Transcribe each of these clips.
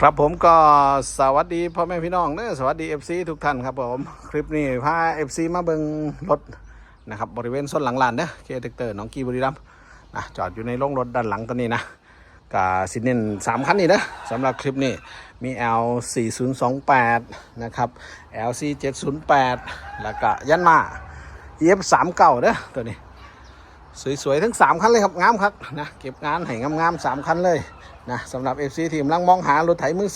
ครับผมก็สวัสดีพ่อแม่พี่น้องเนอะสวัสดี FC ทุกท่านครับผมคลิปนี้พา FC มาเบิงรถนะครับบริเวณส้นหลังลานเนอะเคเทคเตอร์น้องกีบุรีรัมนะจอดอยู่ในโรงรถด้านหลังตัวนี้นะกาสิเน้นสามคันนี่นะสำหรับคลิปนี้มี L 4 0 2 8นะครับ L C 7 0 8แล้วก็ยันมา EF 3 9เด้อตัวนี้ สวยๆทั้ง 3 คันเลยครับงามครับนะเก็บงานให้งามๆสามคันเลยนะสำหรับ FC ทีมลังมองหารถไถมือ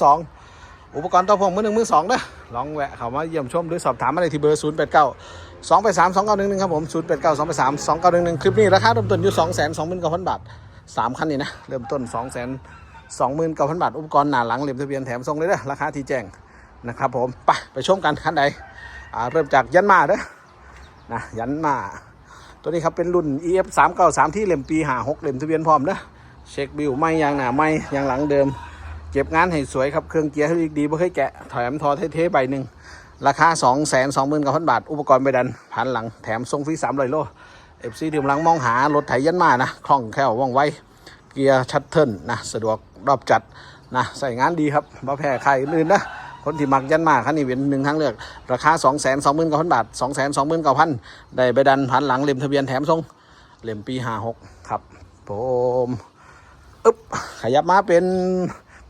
2อุปกรณ์ต่อพ่วงมือหนึ่งมือสองเด้อลองแวะเข้ามาเยี่ยมชมหรือสอบถามมาได้ที่เบอร์ 0 8 9 2 8 3 2 9 1 1 ครับผม 0 8 9 2 8 3 2 9 1 1 คลิปนี้ ราคาเริ่มต้นอยู่ 2 2 9 0 0 0บาท 3 คันนี้นะ เริ่มต้น 2 2 9 0 0 0 บาท อุปกรณ์หน้าหลังเหลี่ยมทะเบียนแถมส่งเลยเด้อราคาที่แจ้งนะครับผม ไป ไปชมกันคันใดเริ่มจากยันมาเด้อนะยันมา ตัวนี้ครับเป็นรุ่น EF 3 9 3ที่เล่มปี56เล่มทะเบียนพร้อมเด้อเช็คบิลไม่ยางหนาไม่ยางหลังเดิม เก็บงานให้สวยครับเครื่องเกียร์ให้ดีไม่เคยแกะแถมทอเท่ๆใบหนึ่งราคา 2 2 0 0 0 0กับพันบาท อุปกรณ์ใบดันผ่านหลังแถมทรงฟรี300โลเอฟซีดื่มหลังมองหารถไถยันมานะคล่องแคล่วว่องไวเกียร์ชัตเทิลนะสะดวกรอบจัดนะใส่งานดีครับบ่แพ้ใครอื่นนะ คนที่มักยันมาคันนี้เป็นหนึ่งทางเลือก ราคา2 2 9 0 0 0 0 บาท 2 2 9 0 0 0ได้ใบดันผ่านหลังเล่มทะเบียนแถมทรงเล่มปี56ครับผมอึ๊บขยับมาเป็น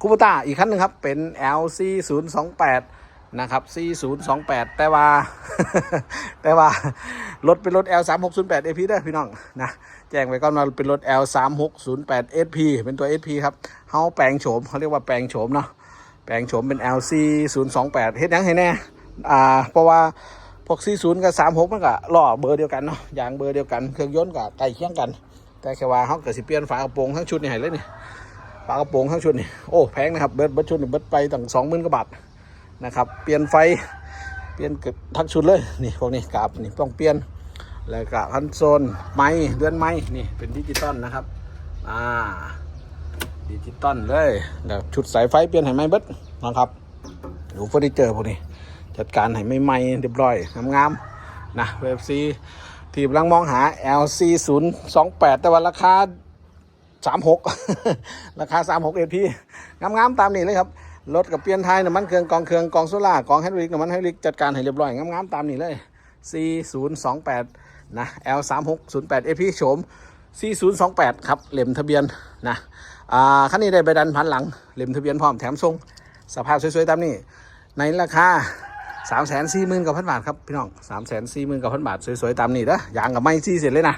คูปต้าอีกคันหนึ่งครับ เป็น LC 0 2 8นะครับ C 0 2 8แต่ว่า แต่ว่ารถเป็นรถ L 3 6 0 8 AP เด้อพี่น้องนะแจ้งไว้ก่อนว่าเป็นรถ L 3 6 0 8 SP เป็นตัว SP ครับเฮาแปลงโฉมเขาเรียกว่าแปลงโฉมเนาะ ปลงโฉมเป็น LC 0 2 8เฮ็ดหยังให้แน่อ่าเพราะว่าพวก C 0กับ3 6มันก็ล้อเบอร์เดียวกันเนาะยางเบอร์เดียวกันเครื่องยนต์ก็ใกล้เคียงกัน แต่แค่ว่าเขาเกิดสิเปลี่ยนฝากระโปรงทั้งชุดนี่ให้เลยนี่ฝากระโปรงทั้งชุดนี่โอ้แพงนะครับเบิร์ดเบิดชุดนี่เบิร์ดไปตั้งสองหมื่นกว่าบาทนะครับเปลี่ยนไฟเปลี่ยนเกือบทั้งชุดเลยนี่พวกนี้กราบนี่ต้องเปลี่ยนแล้วก็คอนโซลไม้เลื่อนไม้นี่เป็นดิจิตอลนะครับอ่า ดิจิตอลเลยแล้วชุดสายไฟเปลี่ยนให้ไหมเบิดนะครับดูเฟอร์นิเจอร์พวกนี้ จัดการให้ไม่ไหมเรียบร้อยงามๆนะเวฟซีที่กำลังมองหา LC 0 2 8แต่ว่าราคาสามหกราคาสามหกเอพีงามๆตามนี้เลยครับรถกับเปลี่ยนไทยน้ำมันเครื่องกองเครื่องกองโซล่ากองไฮดรอลิกน้ำมันไฮดรอลิกจัดการให้เรียบร้อยงามๆตามนี้เลย C 0 2 8 นะ L 3 6 0 8 AP โฉม C 0 2 8 ครับเหล่มทะเบียนนะ อ่าคันนี้ได้ใบดันพันหลังเหล่มทะเบียนพร้อมแถมทรงสภาพสวยๆตามนี้ ในราคา3 4 0 0 0 0กับพันบาทครับพี่น้อง3 4 0 0 0 0กับพันบาทสวยๆตามนี้นะยางกับไม่ซี่เสร็จเลยนะ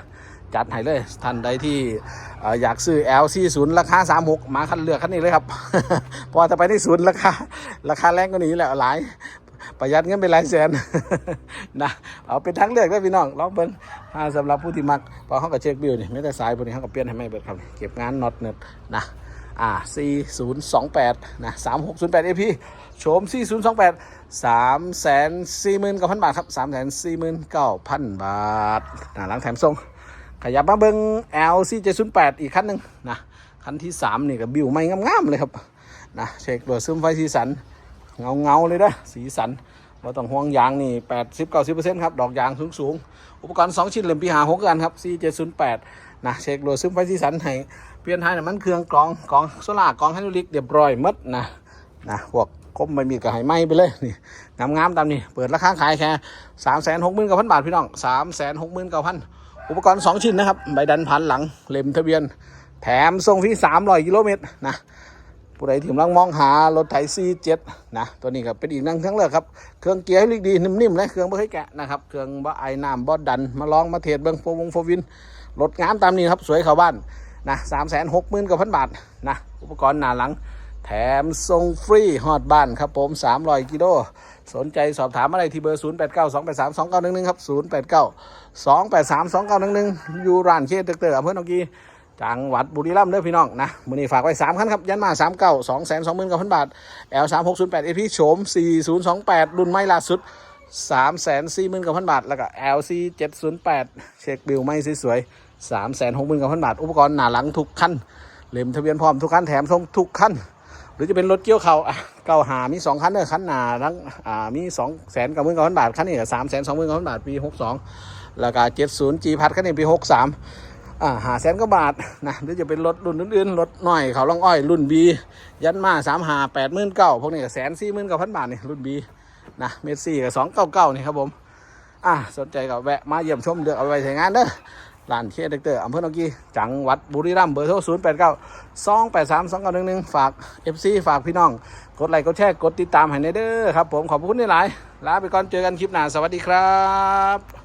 จัดให้เลยท่านใดที่ออยากซื้อ L40 ราคา 36 มาคันเลือกคันนี้เลยครับเพอจะไปที่ศูนย์ราคาราคาแรงกว่านี้แหละหลาย ประหยัดเงินไปหลายแสนนะเอาเป็นทั้งเลือกได้พี่น้องลองเบิ้งอ่าสำหรับผู้ที่มักพอเขาก็เช็คบิลนี่ไม่ได้สายพวกนี้เขาก็เปลี่ยนให้ไม่เบิดครับเก็บงานน็อตเน็ตนะอ่า4028นะ3608 AP โฉม4028 3 4 0 0 0 0กับพันบาทครับ 3 4 9 0 0 0 บาทนะหลังแถมส่งขยับมาเบิ้ง LC 708อีกคันหนึ่งนะคันที่ 3 นี่ก็บิวไม่งามๆเลยครับนะเช็คตัวซึมไฟสีสัน เงาเงาเลยนะสีสันว่าต้องห่วงยางนี่80 90ครับ ดอกยางสูงสูงๆอุปกรณ์2ชิ้นเหลี่ยมปีหาหกกันครับ C 708นย์แปดนะเช็คตัวซึมไฟสีสันให้เปลี่ยนไทยน้ำมันเครื่องกรองกรองโซล่ากรองไฮดรอลิกเรียบร้อยหมดนะนะพวกคมไม่มีกับไหไหมไปเลยนี่งามๆตามนี้เปิดราคาขายแค่สามแสนหกหมื่นเกับพันบาทพี่น้องสามแสนหกหมื่นเกับพันอุปกรณ์2ชิ้นนะครับใบดันพันหลังเล่มทะเบียน แถมส่งฟรี300กิโลเมตรนะ ผู้ใดที่กำลังมองหารถไถ C7 นะตัวนี้ก็เป็นอีกนั่งทั้งเลือกครับเครื่องเกียร์ให้ลิกดีนิ่มๆเลยเครื่องบ่ให้แกะนะครับเครื่องบ่ไอน้ำบ่ดันมาลองมาเทสเบิ้งโฟวงโฟวินรถงามตามนี้ครับสวยเข้าบ้านนะสามแสนหกหมื่นกับพันบาทนะอุปกรณ์หน้าหลัง แถมส่งฟรีฮอดบ้านครับผม300กิโลสนใจสอบถามอะไรที่เบอร์ 0 8 9 2 8 3 2 9 1 1 ครับ 0 8 9 2 8 3 2 9 1 1 อยู่ร้านเคสเตอร์อำเภอหนองกี จังหวัดบุรีรัมย์เด้อพี่น้องนะมือนี้ฝากไว้3คันครับ ยันมา3 9 2 2 0 0 0 0พันบาท L 3 6 0 8 AP โฉม 4028 รุ่นไม่ล่าสุด 3 4 0 0 0 0พันบาท แล้วก็ LC 708 เช็คบิลไม่สวยๆ3 6 0 0 0 0พันบาท อุปกรณ์หน้าหลังทุกคันเล่มทะเบียนพร้อมทุกคันแถมส่งทุกคันหรือจะเป็นรถเกี่ยวเขาอะเก้าหามีสองคันเนอคันหนาทั้งอ่ามีสองแสนกับหมื่นกับพันบาทคันนี้ก็สามแสนสองหมื่นกับพันบาทปีหกสองแล้วก็เจ็ดศูนย์จีพัทคันนี้ปีหกสาม อ่าหาแสนกว่าบาทนะหรือจะเป็นรถรุ่นอื่นๆรถหน่อยเขาลองอ้อย รุ่นบียันมาสามหาแปดหมื่นเก้าพวกนี้ก็แสนสี่หมื่นเก้าพันบาทนี่รุ่นบีนะเมสซี่กับสองเก้าเก้านี่ครับผมอะสนใจก็แวะมาเยี่ยมชมเลือกเอาไว้ใช้งานเด้อร้านเคเด็กเตอร์อำเภอหนองกีจังหวัดบุรีรัมย์เบอร์โทรศูนย์แปดเก้าสองแปดสามสองเก้าหนึ่งหนึ่งฝากเอฟซีฝากพี่น้อง กดไลค์กดแชร์กดติดตามให้ในเด้อครับผมขอบคุณที่หลายลาไปก่อนเจอกันคลิปหน้าสวัสดีครับ